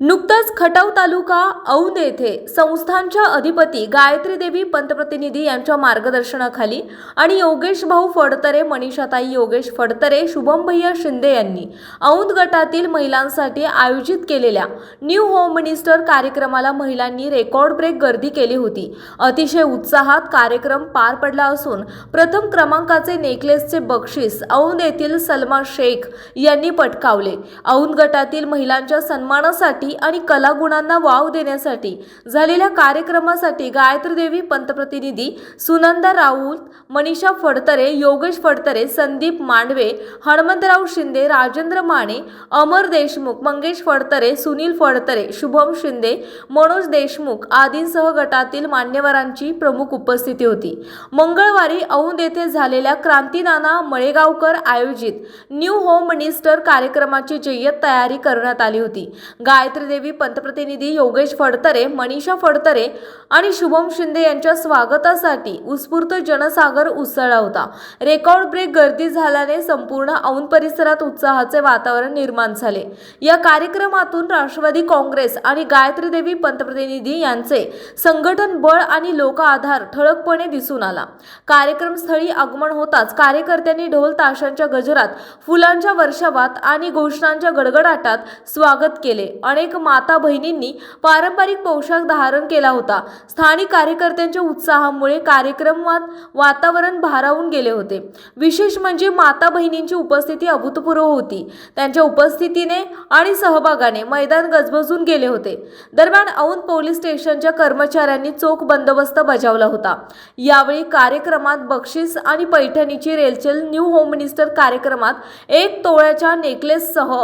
नुकताच खटाव तालुका औंध येथे संस्थांच्या अधिपती गायत्री देवी पंतप्रतिनिधी यांच्या मार्गदर्शनाखाली आणि योगेश भाऊ फडतरे मनीषाताई योगेश फडतरे शुभम भैया शिंदे यांनी औंध गटातील महिलांसाठी आयोजित केलेल्या न्यू होम मिनिस्टर कार्यक्रमाला महिलांनी रेकॉर्ड ब्रेक गर्दी केली होती. अतिशय उत्साहात कार्यक्रम पार पडला असून प्रथम क्रमांकाचे नेकलेसचे बक्षीस औंध येथील सलमा शेख यांनी पटकावले. औंध गटातील महिलांच्या सन्मानासाठी आणि कलागुणांना वाव देण्यासाठी झालेल्या कार्यक्रमासाठी गायत्री देवी पंतप्रतिनिधी सुनंदा राऊत मनीषा फडतरे योगेश फडतरे संदीप मांडवे हनुमंतराव शिंदे राजेंद्र माने अमर देशमुख मंगेश फडतरे सुनील फडतरे शुभम शिंदे मनोज देशमुख आदींसह गटातील मान्यवरांची प्रमुख उपस्थिती होती. मंगळवारी औंध येथे झालेल्या क्रांतीनाना मळेगावकर आयोजित न्यू होम मिनिस्टर कार्यक्रमाची जय्यत तयारी करण्यात आली होती. गायत्री देवी पंतप्रतिनिधी योगेश फडतरे मनीषा फडतरे आणि शुभम शिंदे यांच्या स्वागतासाठी उत्स्फूर्त जनसागर उसळला होता. रेकॉर्ड ब्रेक गर्दी झाल्याने संपूर्ण औंध परिसरात उत्साहाचे वातावरण निर्माण झाले. या कार्यक्रमातून राष्ट्रवादी काँग्रेस आणि गायत्री देवी पंतप्रतिनिधी यांचे संघटन बळ आणि लोक आधार ठळकपणे दिसून आला. कार्यक्रमस्थळी आगमन होताच कार्यकर्त्यांनी ढोल ताशांच्या गजरात फुलांच्या वर्षावात आणि घोषणांच्या गडगडाटात स्वागत केले. अनेक अनेक माता बहिणींनी पारंपरिक पोशाख धारण केला होता. स्थानिक कार्यकर्त्यांच्या उत्साहामुळे कार्यक्रमात वातावरण भारावून गेले होते. विशेष म्हणजे माता बहिणींची उपस्थिती अभूतपूर्व होती. त्यांच्या उपस्थितीने आणि सहभागाने मैदान गजबजून गेले होते. दरम्यान औंध पोलीस स्टेशनच्या कर्मचाऱ्यांनी चोख बंदोबस्त बजावला होता. यावेळी कार्यक्रमात बक्षीस आणि पैठणीची रेलचेल न्यू होम मिनिस्टर कार्यक्रमात एक तोळ्याच्या नेकलेससह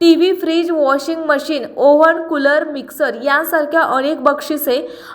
T V fridge washing machine oven cooler mixer यांसारख्या अनेक बक्षिसे